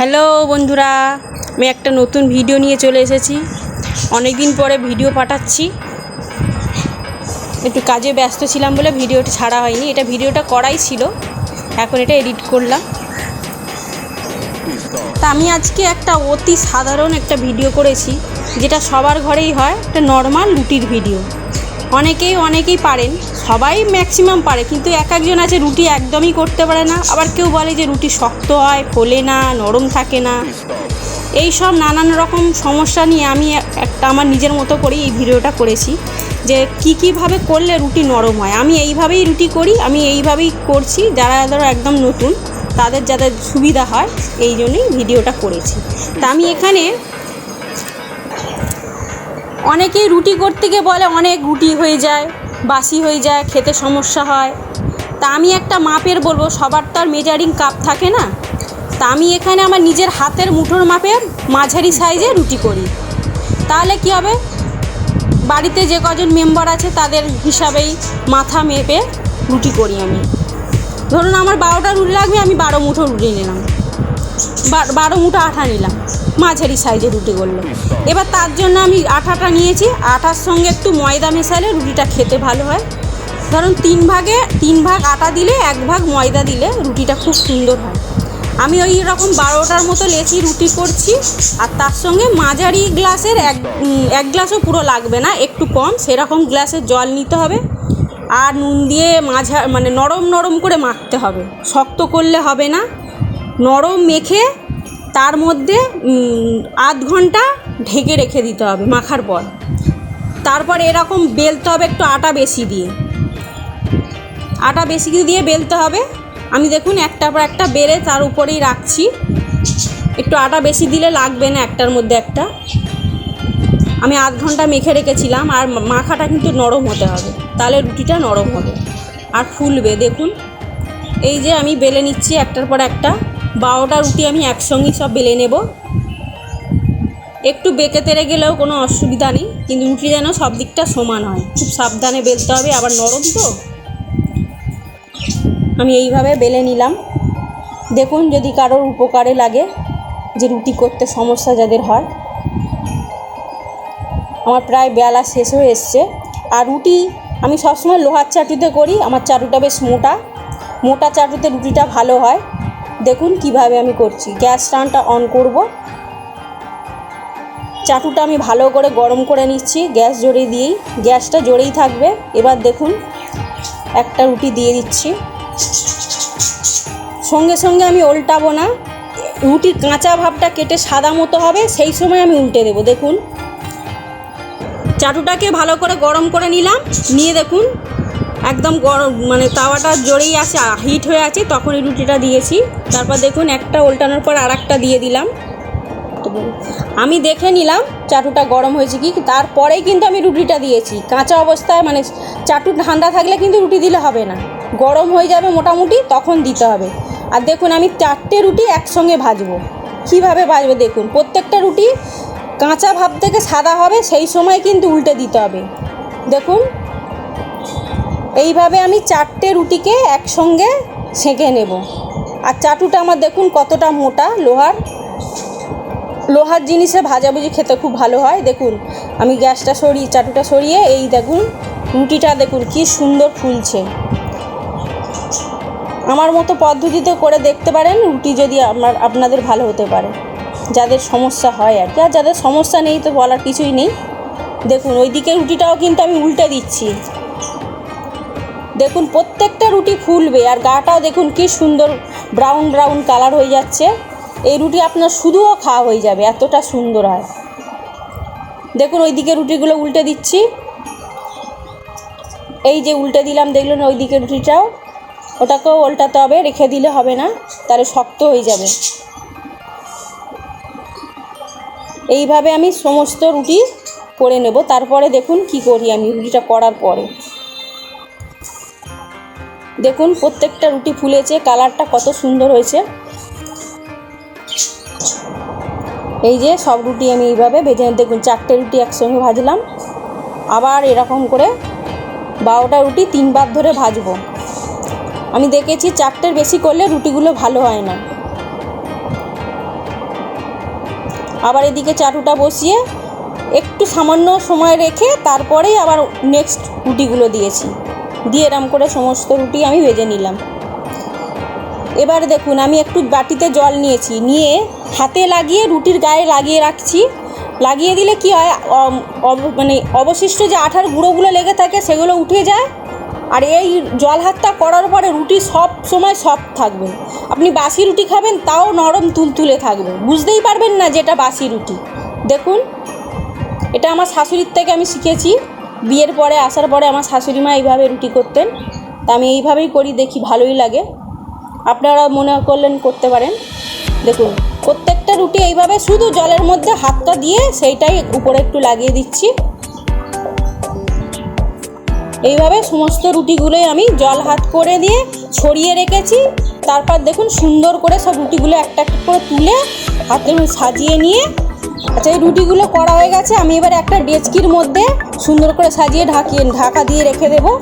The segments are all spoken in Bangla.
হ্যালো বন্ধুরা, আমি একটা নতুন ভিডিও নিয়ে চলে এসেছি। অনেক দিন পরে ভিডিও পাঠাচ্ছি। একটু কাজে ব্যস্ত ছিলাম বলে ভিডিওটি ছাড়া হয়নি, এটা ভিডিওটা করাই ছিল। এখন এটা এডিট করলাম। তা আমি আজকে একটা অতি সাধারণ একটা ভিডিও করেছি, যেটা সবার ঘরেই হয়, একটা নর্মাল রুটির ভিডিও। অনেকেই অনেকেই পারেন। সবাই ম্যাক্সিমাম পারে, কিন্তু এক একজন আছে, রুটি একদমই করতে পারে না। আবার কেউ বলে যে রুটি শক্ত হয়, ফোলে না, নরম থাকে না। এই সব নানান রকম সমস্যা নিয়ে আমি একটা আমার নিজের মতো করেই এই ভিডিওটা করেছি, যে কী কীভাবে করলে রুটি নরম হয়। আমি এইভাবেই রুটি করি, আমি এইভাবেই করছি। যারা ধরো একদম নতুন, তাদের যাদের সুবিধা হয়, এই জন্যই ভিডিওটা করেছি। তা আমি এখানে অনেকেই রুটি করতে গিয়ে বলে অনেক রুটি হয়ে যায়, বাসি হয়ে যায়, খেতে সমস্যা হয়। তা আমি একটা মাপের বলব, সবার তো আর মেজারিং কাপ থাকে না। তা আমি এখানে আমার নিজের হাতের মুঠোর মাপের মাঝারি সাইজে রুটি করি। তাহলে কি হবে? বাড়িতে যে কজন মেম্বার আছে, তাদের হিসাবেই মাথা মেপে রুটি করি আমি। ধরুন আমার বারোটা রুটি লাগবে, আমি বারো মুঠো রুটি নিলাম। বারো মুঠো আঠা নিলাম। মাঝারি সাইজে রুটি করল। এবার তার জন্য আমি আঠাটা নিয়েছি। আটার সঙ্গে একটু ময়দা মেশালে রুটিটা খেতে ভালো হয়। ধরুন তিন ভাগে, তিন ভাগ আটা দিলে, এক ভাগ ময়দা দিলে রুটিটা খুব সুন্দর হয়। আমি ওই রকম বারোটার মতো লেচি রুটি করছি। আর তার সঙ্গে মাঝারি গ্লাসের এক এক গ্লাসও পুরো লাগবে না, একটু কম। সেরকম গ্লাসের জল নিতে হবে। আর নুন দিয়ে মাঝা মানে নরম নরম করে মাখতে হবে। শক্ত করলে হবে না। নরম মেখে তার মধ্যে আধ ঘণ্টা ঢেকে রেখে দিতে হবে মাখার পর। তারপর এরকম বেলতে হবে একটু আটা বেশি দিয়ে। আটা বেশি দিয়ে বেলতে হবে। আমি দেখুন একটার পর একটা বেড়ে তার উপরেই রাখছি। একটু আটা বেশি দিলে লাগবে না একটার মধ্যে একটা। আমি আধ ঘণ্টা মেখে রেখেছিলাম আর মাখাটা কিন্তু নরম হতে হবে। তাহলে রুটিটা নরম হবে। আর ফুলবে, দেখুন। এই যে আমি বেলে নিচ্ছি একটার পর একটা। বারোটা রুটি আমি একসঙ্গেই সব বেলে নেব। একটু বেঁকে তেরে গেলেও কোনো অসুবিধা নেই, কিন্তু রুটি যেন সব দিকটা সমান হয়। খুব সাবধানে বেলতে হবে, আবার নরম তো। আমি এইভাবে বেলে নিলাম। দেখুন যদি কারোর উপকারে লাগে যে রুটি করতে সমস্যা যাদের হয়। আমার প্রায় বেলা শেষ হয়ে এসছে। আর রুটি আমি সবসময় লোহার চাটুতে করি, আমার চাটুটা বেশ মোটা। মোটা চাটুতে রুটিটা ভালো হয়। দেখুন কীভাবে আমি করছি। গ্যাস টানটা অন করব। চাটুটা আমি ভালো করে গরম করে নিচ্ছি, গ্যাস জোরে দিয়েই। গ্যাসটা জোরেই থাকবে। এবার দেখুন, একটা রুটি দিয়ে দিচ্ছি। সঙ্গে সঙ্গে আমি উল্টাবো না। রুটির কাঁচা ভাবটা কেটে সাদা মতো হবে, সেই সময় আমি উল্টে দেবো। দেখুন, চাটুটাকে ভালো করে গরম করে নিলাম। নিয়ে দেখুন একদম গরম মানে তাওয়াটা জোরেই আছে হিট হয়ে আছে, তখন এই রুটিটা দিয়েছি। তারপর দেখুন, একটা উল্টানোর পর আর একটা দিয়ে দিলাম। আমি দেখে নিলাম, চাটুটা গরম হয়েছে কি, তারপরেই কিন্তু আমি রুটিটা দিয়েছি। কাঁচা অবস্থায় মানে চাটু ঠান্ডা থাকলে কিন্তু রুটি দিলে হবে না। গরম হয়ে যাবে মোটামুটি, তখন দিতে হবে। আর দেখুন, আমি চারটে রুটি একসঙ্গে ভাজবো। কীভাবে ভাজবো দেখুন, প্রত্যেকটা রুটি কাঁচা ভাব থেকে সাদা হবে, সেই সময় কিন্তু উল্টে দিতে হবে। দেখুন এইভাবে আমি চারটে রুটিকে একসঙ্গে সেঁকে নেব। আর চাটুটা আমার দেখুন কতটা মোটা, লোহার। লোহার জিনিসে ভাজাভুজি খেতে খুব ভালো হয়, দেখুন। আমি গ্যাসটা সরিয়ে, চাটুটা সরিয়ে এই দেখুন, রুটিটা দেখুন কি সুন্দর ফুলছে। আমার মতো পদ্ধতিতে করে দেখতে পারেন, রুটি যদি আমার, আপনাদের ভালো হতে পারে। যাদের সমস্যা হয় আর কি, আর যাদের সমস্যা নেই তো বলার কিছুই নেই। দেখুন ওই দিকে রুটিটাও কিন্তু আমি উল্টে দিচ্ছি। দেখুন, প্রত্যেকটা রুটি ফুলবে আর গাটাও দেখুন কি সুন্দর ব্রাউন ব্রাউন কালার হয়ে যাচ্ছে। এই রুটি আপনার শুধুও খাওয়া হয়ে যাবে, এতটা সুন্দর হয়। দেখুন ওই দিকে রুটিগুলো উল্টে দিচ্ছি। এই যে উল্টে দিলাম, দেখলেন ওই দিকে রুটিটাও? ওটাকেও উল্টাতে হবে, রেখে দিলে হবে না, তাহলে শক্ত হয়ে যাবে। এইভাবে আমি সমস্ত রুটি করে নেব, তারপরে দেখুন কি করি আমি রুটিটা করার পরে। দেখুন, প্রত্যেকটা রুটি ফুলেছে, কালারটা কত সুন্দর হয়েছে। এই যে সব রুটি আমি এইভাবে ভেজে দেখুন, চারটে রুটি একসঙ্গে ভাজলাম। আবার এরকম করে বারোটা রুটি তিনবার ধরে ভাজবো। আমি দেখেছি, চারটের বেশি করলে রুটিগুলো ভালো হয় না। আবার এদিকে চাটুটা বসিয়ে একটু সামান্য সময় রেখে তারপরেই আবার নেক্সট রুটিগুলো দিয়েছি। দিয়ে এরম করে সমস্ত রুটি আমি ভেজে নিলাম। এবার দেখুন, আমি একটু বাটিতে জল নিয়েছি। নিয়ে হাতে লাগিয়ে, রুটির গায়ে লাগিয়ে রাখছি। লাগিয়ে দিলে কি হয় মানে অবশিষ্ট যে আঠার গুঁড়োগুলো লেগে থাকে সেগুলো উঠে যায়। আর এই জল হাতটা করার পরে রুটি সব সময় সফট থাকবে। আপনি বাসি রুটি খাবেন, তাও নরম তুলতুলে থাকবে। বুঝতেই পারবেন না যে এটা বাসি রুটি। দেখুন, এটা আমার শাশুড়ির থেকে আমি শিখেছি। বিয়ের পরে, আসার পরে আমার শাশুড়ি মা এইভাবে রুটি করতেন। তা আমি এইভাবেই করি, দেখি ভালোই লাগে। আপনারা মনে করলেন করতে পারেন। দেখুন, প্রত্যেকটা রুটি এইভাবে শুধু জলের মধ্যে হাতটা দিয়ে সেইটাই উপরে একটু লাগিয়ে দিচ্ছি। এইভাবে সমস্ত রুটিগুলোই আমি জল হাত করে দিয়ে ছড়িয়ে রেখেছি। তারপর দেখুন সুন্দর করে সব রুটিগুলো একটা একটা করে তুলে হাতে সাজিয়ে নিয়ে আচ্ছা এই রুটিগুলো করা হয়ে গেছে। আমি এবার একটা ডেচকির মধ্যে সুন্দর করে সাজিয়ে ঢাকিয়ে ঢাকা দিয়ে রেখে দেবো।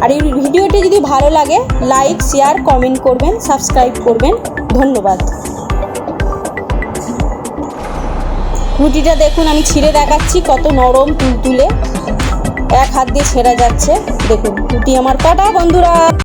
আর এই ভিডিওটি যদি ভালো লাগে, লাইক, শেয়ার, কমেন্ট করবেন, সাবস্ক্রাইব করবেন। ধন্যবাদ। রুটিটা দেখুন, আমি ছিঁড়ে দেখাচ্ছি, কত নরম তুলতুলে। এক হাত দিয়ে ছেঁড়া যাচ্ছে। দেখুন, রুটি আমার কটা, বন্ধুরা?